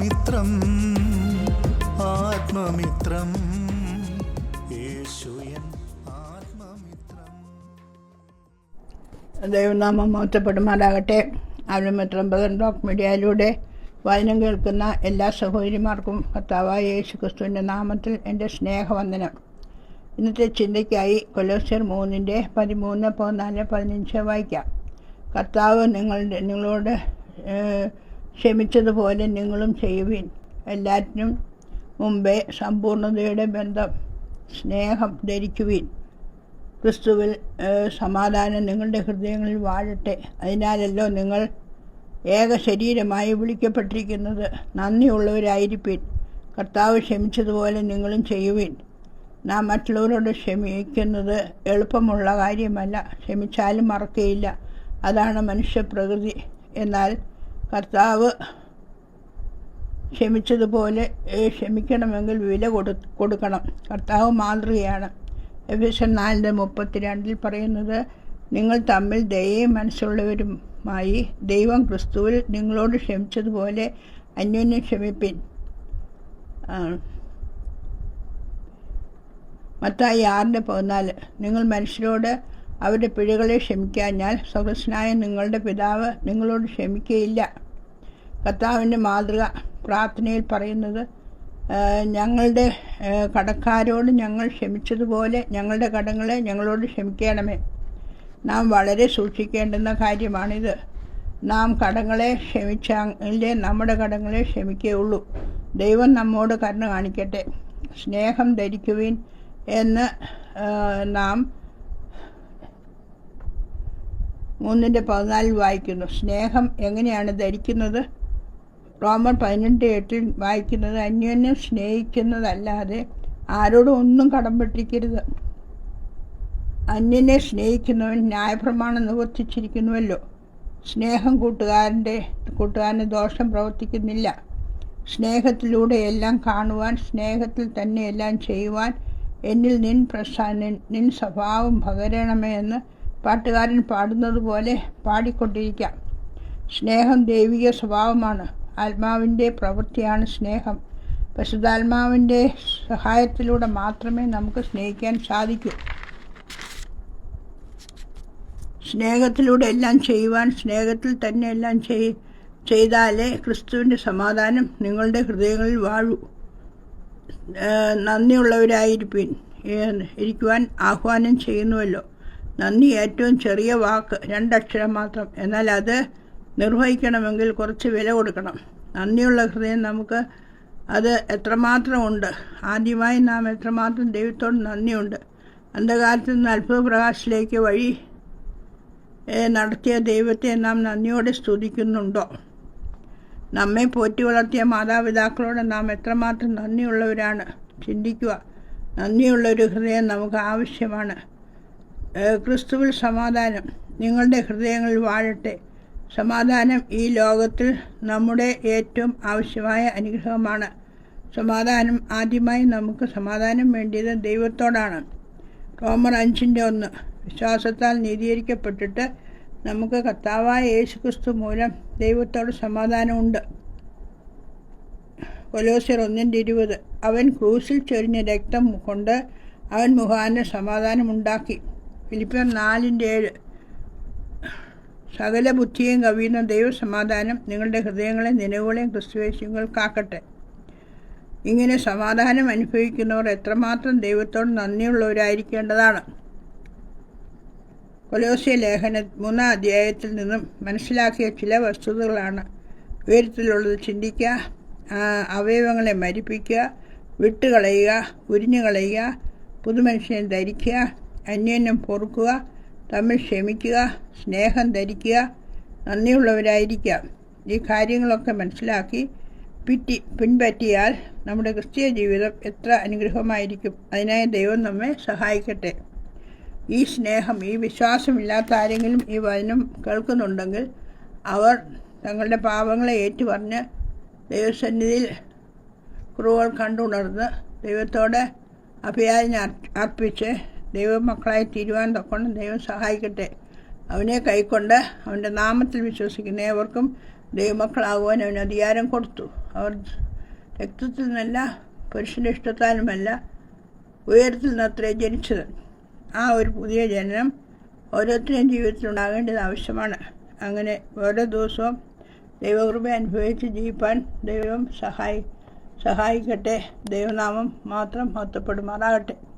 ആത്മമിത്രം ആത്മമിത്രം. ആത്മമിത്രം. ദൈവനാമം മോത്തപ്പെടുമാറാകട്ടെ ആത്മമിത്രം ബദൻ ഡോക് മീഡിയയിലൂടെ വചനം കേൾക്കുന്ന എല്ലാ സഹോദരിമാർക്കും കർത്താവായ യേശു ക്രിസ്തുവിന്റെ നാമത്തിൽ എന്റെ സ്നേഹവന്ദനം. ഇന്നത്തെ ചിന്തയ്ക്കായി കൊലോസ്യർ മൂന്നിന്റെ പതിമൂന്ന് പതിനാല് പതിനഞ്ച് വായിക്കാം. കർത്താവ് നിങ്ങളുടെ നിങ്ങളോട് ക്ഷമിച്ചതുപോലെ നിങ്ങളും ചെയ്യുവിൻ. എല്ലാറ്റിനും മുമ്പേ സമ്പൂർണതയുടെ ബന്ധം സ്നേഹം ധരിക്കുവിൻ. ക്രിസ്തുവിൽ സമാധാനം നിങ്ങളുടെ ഹൃദയങ്ങളിൽ വാഴട്ടെ. അതിനാലല്ലോ നിങ്ങൾ ഏക ശരീരമായി വിളിക്കപ്പെട്ടിരിക്കുന്നത്. നന്ദിയുള്ളവരായിരിപ്പിൻ. കർത്താവ് ക്ഷമിച്ചതുപോലെ നിങ്ങളും ചെയ്യുവിൻ. നാം മറ്റുള്ളവരോട് ക്ഷമിക്കുന്നത് എളുപ്പമുള്ള കാര്യമല്ല. ക്ഷമിച്ചാലും മറക്കുകയില്ല അതാണ് മനുഷ്യപ്രകൃതി. എന്നാൽ കർത്താവ് ക്ഷമിച്ചതുപോലെ ക്ഷമിക്കണമെങ്കിൽ വില കൊടു കൊടുക്കണം. കർത്താവ് മാതൃകയാണ്. എഫേസ്യൻ നാലിന്റെ മുപ്പത്തിരണ്ടിൽ പറയുന്നത് നിങ്ങൾ തമ്മിൽ ദയയും മനസ്സുള്ളവരുമായി ദൈവം ക്രിസ്തുവിൽ നിങ്ങളോട് ക്ഷമിച്ചതുപോലെ അന്യോന്യം ക്ഷമിപ്പിൻ. മത്തായി ആറിന്റെ പതിനാല് നിങ്ങൾ മനുഷ്യരോട് അവരുടെ പിഴകളെ ക്ഷമിക്കാഞ്ഞാൽ സ്വകസ്നായ നിങ്ങളുടെ പിതാവ് നിങ്ങളോട് ക്ഷമിക്കുകയില്ല കർത്താവിന്റെ മാതൃക പ്രാർത്ഥനയിൽ പറയുന്നത് ഞങ്ങളുടെ കടക്കാരോട് ഞങ്ങൾ ക്ഷമിച്ചതുപോലെ ഞങ്ങളുടെ കടങ്ങളെ ഞങ്ങളോട് ക്ഷമിക്കണമേ. നാം വളരെ സൂക്ഷിക്കേണ്ടുന്ന കാര്യമാണിത്. നാം കടങ്ങളെ ക്ഷമിച്ചാലേ നമ്മുടെ കടങ്ങളെ ക്ഷമിക്കുകയുള്ളൂ. ദൈവം നമ്മോട് കരുണ കാണിക്കട്ടെ. സ്നേഹം ധരിക്കുവിൻ എന്ന് നാം മൂന്നിന്റെ പതിനാലിൽ വായിക്കുന്നു. സ്നേഹം എങ്ങനെയാണ് ധരിക്കുന്നത്? റോമർ പതിനെട്ട് എട്ടിൽ വായിക്കുന്നത് അന്യോന്യം സ്നേഹിക്കുന്നതല്ലാതെ ആരോടും ഒന്നും കടംപെട്ടിരിക്കരുത്. അന്യനെ സ്നേഹിക്കുന്നവൻ ന്യായപ്രമാണം നിവർത്തിച്ചിരിക്കുന്നുവല്ലോ. സ്നേഹം കൂട്ടുകാരന്റെ കൂട്ടുകാരന് ദോഷം പ്രവർത്തിക്കുന്നില്ല. സ്നേഹത്തിലൂടെ എല്ലാം കാണുവാൻ സ്നേഹത്തിൽ തന്നെ എല്ലാം ചെയ്യുവാൻ എന്നിൽ നിൻ പ്രസാ നിൻ സ്വഭാവം പകരണമേ എന്ന് പാട്ടുകാരൻ പാടുന്നത് പോലെ പാടിക്കൊണ്ടിരിക്കാം. സ്നേഹം ദൈവിക സ്വഭാവമാണ്. ആത്മാവിന്റെ പ്രവൃത്തിയാണ് സ്നേഹം. പരിശുദ്ധാത്മാവിന്റെ സഹായത്തിലൂടെ മാത്രമേ നമുക്ക് സ്നേഹിക്കാൻ സാധിക്കൂ. സ്നേഹത്തിലൂടെ എല്ലാം ചെയ്യുവാൻ സ്നേഹത്തിൽ തന്നെ എല്ലാം ചെയ് ചെയ്താലേ ക്രിസ്തുവിന്റെ സമാധാനം നിങ്ങളുടെ ഹൃദയങ്ങളിൽ വാഴൂ. നന്ദിയുള്ളവരായിരിക്കും ഇരിക്കുവാൻ ആഹ്വാനം ചെയ്യുന്നുവല്ലോ. നന്ദി ഏറ്റവും ചെറിയ വാക്ക് രണ്ടക്ഷരം മാത്രം. എന്നാൽ അത് നിർവഹിക്കണമെങ്കിൽ കുറച്ച് വില കൊടുക്കണം. നന്ദിയുള്ള ഹൃദയം നമുക്ക് അത് എത്രമാത്രമുണ്ട് ആദ്യമായി നാം എത്രമാത്രം ദൈവത്തോട് നന്ദിയുണ്ട്? അന്ധകാലത്ത് നിന്ന് അത്ഭുത പ്രകാശത്തിലേക്ക് വഴി നടത്തിയ ദൈവത്തെ നാം നന്ദിയോടെ സ്തുതിക്കുന്നുണ്ടോ? നമ്മെ പോറ്റി വളർത്തിയ മാതാപിതാക്കളോട് നാം എത്രമാത്രം നന്ദിയുള്ളവരാണ്? ചിന്തിക്കുക. നന്ദിയുള്ള ഒരു ഹൃദയം നമുക്ക് ആവശ്യമാണ്. ക്രിസ്തുവിൽ സമാധാനം. നിങ്ങളുടെ ഹൃദയങ്ങളിൽ വാഴട്ടെ. സമാധാനം ഈ ലോകത്തിൽ നമ്മുടെ ഏറ്റവും ആവശ്യമായ അനുഗ്രഹമാണ്. സമാധാനം ആദ്യമായി നമുക്ക് സമാധാനം വേണ്ടിയത് ദൈവത്തോടാണ്. റോമർ അഞ്ചിന്റെ ഒന്ന്. വിശ്വാസത്താൽ നീതീകരിക്കപ്പെട്ടിട്ട് നമുക്ക് കർത്താവായ യേശു ക്രിസ്തു മൂലം ദൈവത്തോട് സമാധാനമുണ്ട്. കൊലോസിയർ ഒന്നിന്റെ ഇരുപത്. അവൻ ക്രൂസിൽ ചൊരിഞ്ഞ രക്തം കൊണ്ട് അവൻ മുഖാന് സമാധാനമുണ്ടാക്കി. ഫിലിപ്പിയർ നാലിന്റെ ഏഴ്. സകല ബുദ്ധിയും കവിയുന്ന ദൈവസമാധാനം നിങ്ങളുടെ ഹൃദയങ്ങളെ നിലവുകളെയും കാക്കട്ടെ ഇങ്ങനെ സമാധാനം അനുഭവിക്കുന്നവർ എത്രമാത്രം ദൈവത്തോട് നന്ദിയുള്ളവരായിരിക്കേണ്ടതാണ്. കൊലോസ്യ ലേഖന മൂന്നാം അധ്യായത്തിൽ നിന്നും മനസ്സിലാക്കിയ ചില വസ്തുതകളാണ്. ഉയരത്തിലുള്ളത് ചിന്തിക്കുക അവയവങ്ങളെ മരിപ്പിക്കുക വിട്ടുകളയുക ഉരിഞ്ഞു കളയുക പുതുമനുഷ്യനെ ധരിക്കുക അന്യോന്യം പൊറുക്കുക തമ്മിൽ ക്ഷമിക്കുക സ്നേഹം ധരിക്കുക നന്ദിയുള്ളവരായിരിക്കാം. ഈ കാര്യങ്ങളൊക്കെ മനസ്സിലാക്കി പിറ്റി പിൻപറ്റിയാൽ നമ്മുടെ ക്രിസ്തീയ ജീവിതം എത്ര അനുഗ്രഹമായിരിക്കും. അതിനായി ദൈവം നമ്മെ സഹായിക്കട്ടെ. ഈ സ്നേഹം ഈ വിശ്വാസമില്ലാത്ത ആരെങ്കിലും ഈ വചനം കേൾക്കുന്നുണ്ടെങ്കിൽ അവർ തങ്ങളുടെ പാപങ്ങളെ ഏറ്റുപറഞ്ഞ് ദൈവസന്നിധിയിൽ കുറവുകൾ കണ്ടുണർന്ന് ദൈവത്തോടെ അഭിയാചന അർപ്പിച്ച് ദൈവമക്കളായി തീരുവാൻ തക്കൊണ്ട് ദൈവം സഹായിക്കട്ടെ. അവനെ കൈക്കൊണ്ട് അവന്റെ നാമത്തിൽ വിശ്വസിക്കുന്ന ഏവർക്കും ദൈവമക്കളാകുവാൻ അവന് അധികാരം കൊടുത്തു. അവർ രക്തത്തിൽ നിന്നല്ല പുരുഷന്റെ ഇഷ്ടത്താലുമല്ല ഉയരത്തിൽ നിന്നത്രേ ജനിച്ചത്. ആ ഒരു പുതിയ ജനനം ഓരോരുത്തരുടെയും ജീവിതത്തിൽ ഉണ്ടാകേണ്ടത് ആവശ്യമാണ്. അങ്ങനെ ഓരോ ദിവസവും ദൈവകൃപ അനുഭവിച്ച് ജീവിപ്പാൻ ദൈവം സഹായി സഹായിക്കട്ടെ. ദൈവനാമം മാത്രം മഹത്വപ്പെടുമാറാകട്ടെ.